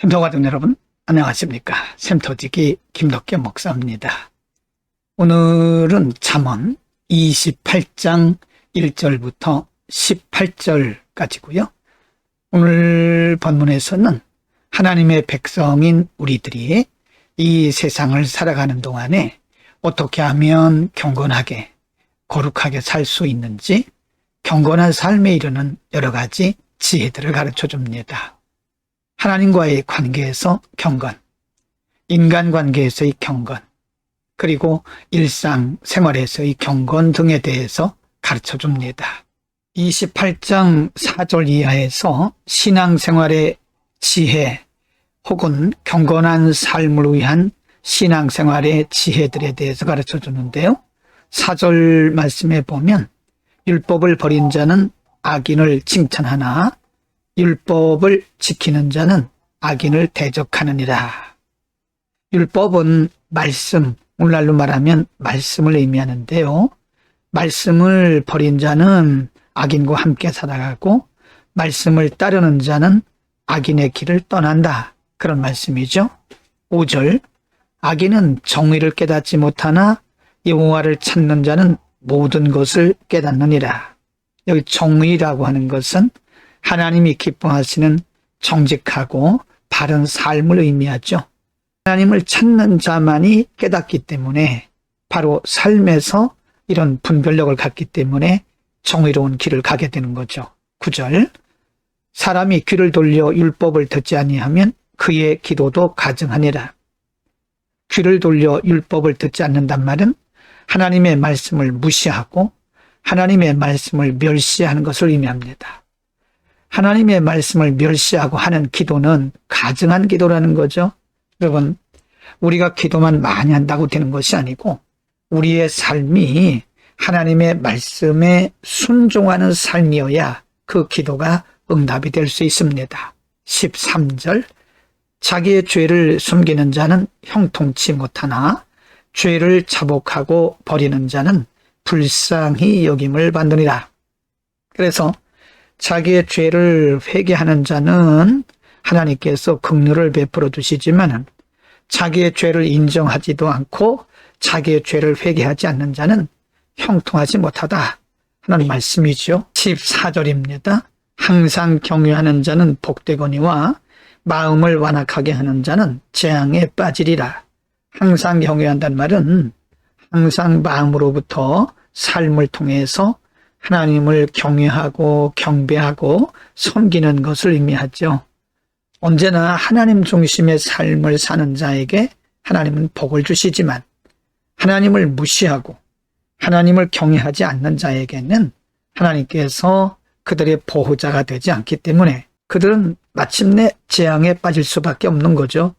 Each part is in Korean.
샘터가족 여러분, 안녕하십니까. 샘터지기 김덕계 목사입니다. 오늘은 잠언 28장 1절부터 18절까지고요. 오늘 본문에서는 하나님의 백성인 우리들이 이 세상을 살아가는 동안에 어떻게 하면 경건하게, 거룩하게 살 수 있는지 경건한 삶에 이르는 여러 가지 지혜들을 가르쳐 줍니다. 하나님과의 관계에서 경건, 인간 관계에서의 경건, 그리고 일상 생활에서의 경건 등에 대해서 가르쳐 줍니다. 28장 4절 이하에서 신앙생활의 지혜 혹은 경건한 삶을 위한 신앙생활의 지혜들에 대해서 가르쳐 주는데요. 4절 말씀에 보면 율법을 버린 자는 악인을 칭찬하나 율법을 지키는 자는 악인을 대적하느니라. 율법은 말씀, 오늘날로 말하면 말씀을 의미하는데요. 말씀을 버린 자는 악인과 함께 살아가고 말씀을 따르는 자는 악인의 길을 떠난다. 그런 말씀이죠. 5절 악인은 정의를 깨닫지 못하나 여호와를 찾는 자는 모든 것을 깨닫느니라. 여기 정의라고 하는 것은 하나님이 기뻐하시는 정직하고 바른 삶을 의미하죠. 하나님을 찾는 자만이 깨닫기 때문에 바로 삶에서 이런 분별력을 갖기 때문에 정의로운 길을 가게 되는 거죠. 9절 사람이 귀를 돌려 율법을 듣지 아니하면 그의 기도도 가증하니라. 귀를 돌려 율법을 듣지 않는단 말은 하나님의 말씀을 무시하고 하나님의 말씀을 멸시하는 것을 의미합니다. 하나님의 말씀을 멸시하고 하는 기도는 가증한 기도라는 거죠. 여러분, 우리가 기도만 많이 한다고 되는 것이 아니고 우리의 삶이 하나님의 말씀에 순종하는 삶이어야 그 기도가 응답이 될 수 있습니다. 13절 자기의 죄를 숨기는 자는 형통치 못하나 죄를 자복하고 버리는 자는 불쌍히 여김을 받느니라. 그래서 자기의 죄를 회개하는 자는 하나님께서 긍휼을 베풀어 주시지만 자기의 죄를 인정하지도 않고 자기의 죄를 회개하지 않는 자는 형통하지 못하다 하는 말씀이죠. 14절입니다. 항상 경외하는 자는 복되거니와 마음을 완악하게 하는 자는 재앙에 빠지리라. 항상 경외한다는 말은 항상 마음으로부터 삶을 통해서 하나님을 경외하고 경배하고 섬기는 것을 의미하죠. 언제나 하나님 중심의 삶을 사는 자에게 하나님은 복을 주시지만 하나님을 무시하고 하나님을 경외하지 않는 자에게는 하나님께서 그들의 보호자가 되지 않기 때문에 그들은 마침내 재앙에 빠질 수밖에 없는 거죠.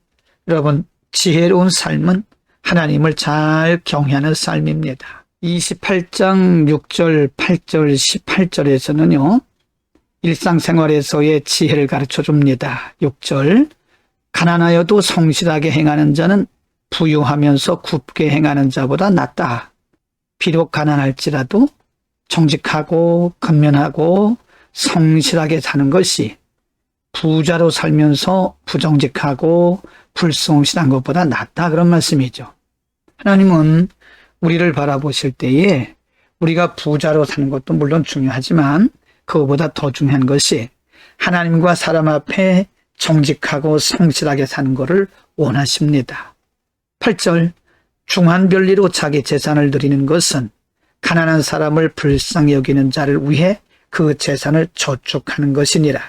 여러분, 지혜로운 삶은 하나님을 잘 경외하는 삶입니다. 28장 6절, 8절, 18절에서는요, 일상생활에서의 지혜를 가르쳐 줍니다. 6절, 가난하여도 성실하게 행하는 자는 부유하면서 굽게 행하는 자보다 낫다. 비록 가난할지라도 정직하고 근면하고 성실하게 사는 것이 부자로 살면서 부정직하고 불성실한 것보다 낫다 그런 말씀이죠. 하나님은 우리를 바라보실 때에 우리가 부자로 사는 것도 물론 중요하지만 그것보다 더 중요한 것이 하나님과 사람 앞에 정직하고 성실하게 사는 것을 원하십니다. 8절 중한 별리로 자기 재산을 드리는 것은 가난한 사람을 불쌍히 여기는 자를 위해 그 재산을 저축하는 것이니라.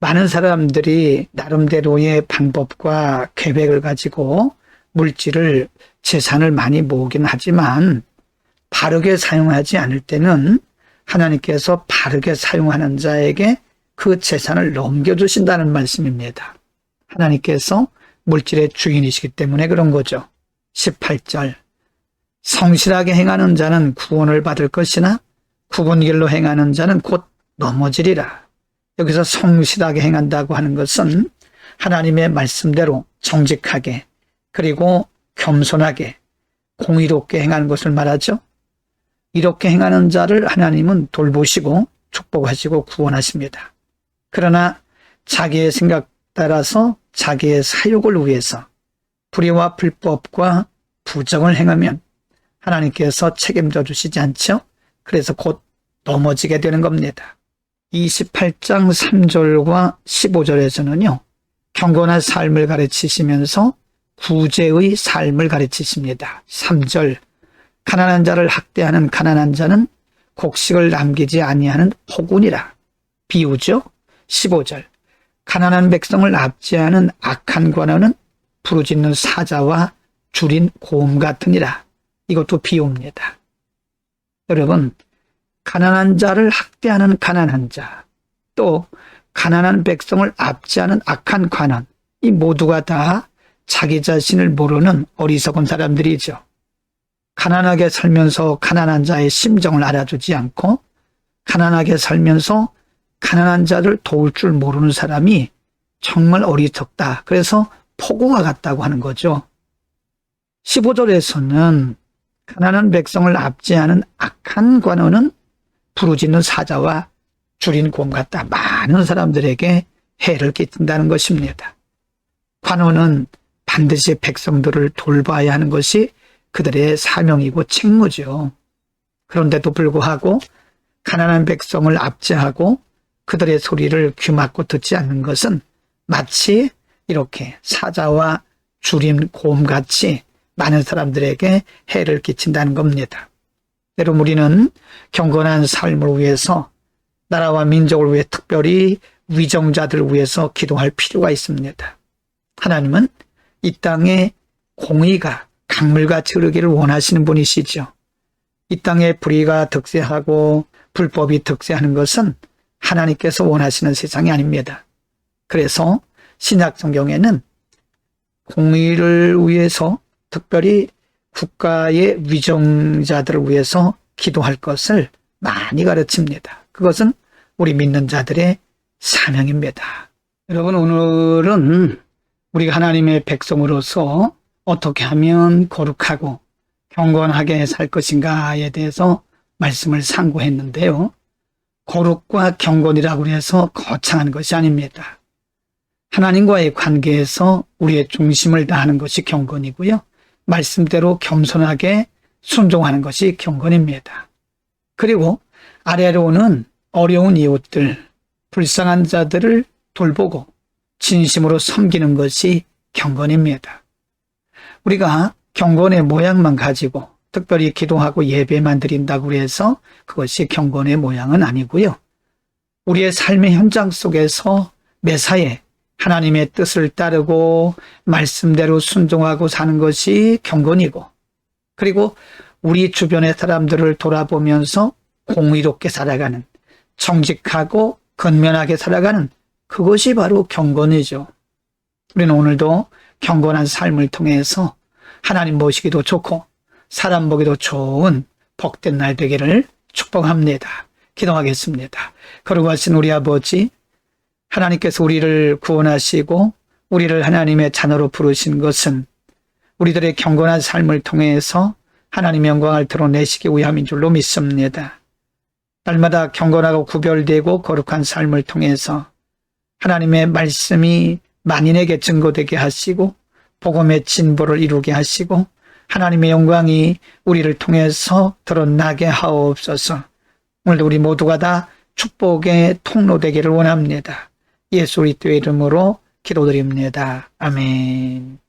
많은 사람들이 나름대로의 방법과 계획을 가지고 물질을 재산을 많이 모으긴 하지만 바르게 사용하지 않을 때는 하나님께서 바르게 사용하는 자에게 그 재산을 넘겨주신다는 말씀입니다. 하나님께서 물질의 주인이시기 때문에 그런 거죠. 18절 성실하게 행하는 자는 구원을 받을 것이나 굽은 길로 행하는 자는 곧 넘어지리라. 여기서 성실하게 행한다고 하는 것은 하나님의 말씀대로 정직하게 그리고 겸손하게 공의롭게 행하는 것을 말하죠. 이렇게 행하는 자를 하나님은 돌보시고 축복하시고 구원하십니다. 그러나 자기의 생각 따라서 자기의 사욕을 위해서 불의와 불법과 부정을 행하면 하나님께서 책임져 주시지 않죠? 그래서 곧 넘어지게 되는 겁니다. 28장 3절과 15절에서는요, 경건한 삶을 가르치시면서 구제의 삶을 가르치십니다. 3절, 가난한 자를 학대하는 가난한 자는 곡식을 남기지 아니하는 포군이라. 비유죠. 15절, 가난한 백성을 압제하는 악한 관원은 부르짖는 사자와 줄인 고음 같으니라. 이것도 비유입니다. 여러분, 가난한 자를 학대하는 가난한 자, 또 가난한 백성을 압제하는 악한 관원, 이 모두가 다 자기 자신을 모르는 어리석은 사람들이죠. 가난하게 살면서 가난한 자의 심정을 알아주지 않고 가난하게 살면서 가난한 자를 도울 줄 모르는 사람이 정말 어리석다. 그래서 포구가 같다고 하는 거죠. 15절에서는 가난한 백성을 압제하는 악한 관원은 부르짖는 사자와 줄인 곰 같다. 많은 사람들에게 해를 끼친다는 것입니다. 관원은 반드시 백성들을 돌봐야 하는 것이 그들의 사명이고 책무죠. 그런데도 불구하고 가난한 백성을 압제하고 그들의 소리를 귀막고 듣지 않는 것은 마치 이렇게 사자와 줄인 곰같이 많은 사람들에게 해를 끼친다는 겁니다. 여러분 우리는 경건한 삶을 위해서 나라와 민족을 위해 특별히 위정자들을 위해서 기도할 필요가 있습니다. 하나님은 이 땅에 공의가 강물같이 흐르기를 원하시는 분이시죠. 이 땅에 불의가 득세하고 불법이 득세하는 것은 하나님께서 원하시는 세상이 아닙니다. 그래서 신약 성경에는 공의를 위해서 특별히 국가의 위정자들을 위해서 기도할 것을 많이 가르칩니다. 그것은 우리 믿는 자들의 사명입니다. 여러분 오늘은 우리가 하나님의 백성으로서 어떻게 하면 거룩하고 경건하게 살 것인가에 대해서 말씀을 상고했는데요. 거룩과 경건이라고 해서 거창한 것이 아닙니다. 하나님과의 관계에서 우리의 중심을 다하는 것이 경건이고요. 말씀대로 겸손하게 순종하는 것이 경건입니다. 그리고 아래로는 어려운 이웃들, 불쌍한 자들을 돌보고 진심으로 섬기는 것이 경건입니다. 우리가 경건의 모양만 가지고 특별히 기도하고 예배만 드린다고 해서 그것이 경건의 모양은 아니고요. 우리의 삶의 현장 속에서 매사에 하나님의 뜻을 따르고 말씀대로 순종하고 사는 것이 경건이고 그리고 우리 주변의 사람들을 돌아보면서 공의롭게 살아가는 정직하고 근면하게 살아가는 그것이 바로 경건이죠. 우리는 오늘도 경건한 삶을 통해서 하나님 모시기도 좋고 사람 보기도 좋은 복된 날 되기를 축복합니다. 기도하겠습니다. 거룩하신 우리 아버지 하나님께서 우리를 구원하시고 우리를 하나님의 자녀로 부르신 것은 우리들의 경건한 삶을 통해서 하나님 영광을 드러내시기 위함인 줄로 믿습니다. 날마다 경건하고 구별되고 거룩한 삶을 통해서 하나님의 말씀이 만인에게 증거되게 하시고 복음의 진보를 이루게 하시고 하나님의 영광이 우리를 통해서 드러나게 하옵소서. 오늘도 우리 모두가 다 축복의 통로 되기를 원합니다. 예수 그리스도의 이름으로 기도드립니다. 아멘.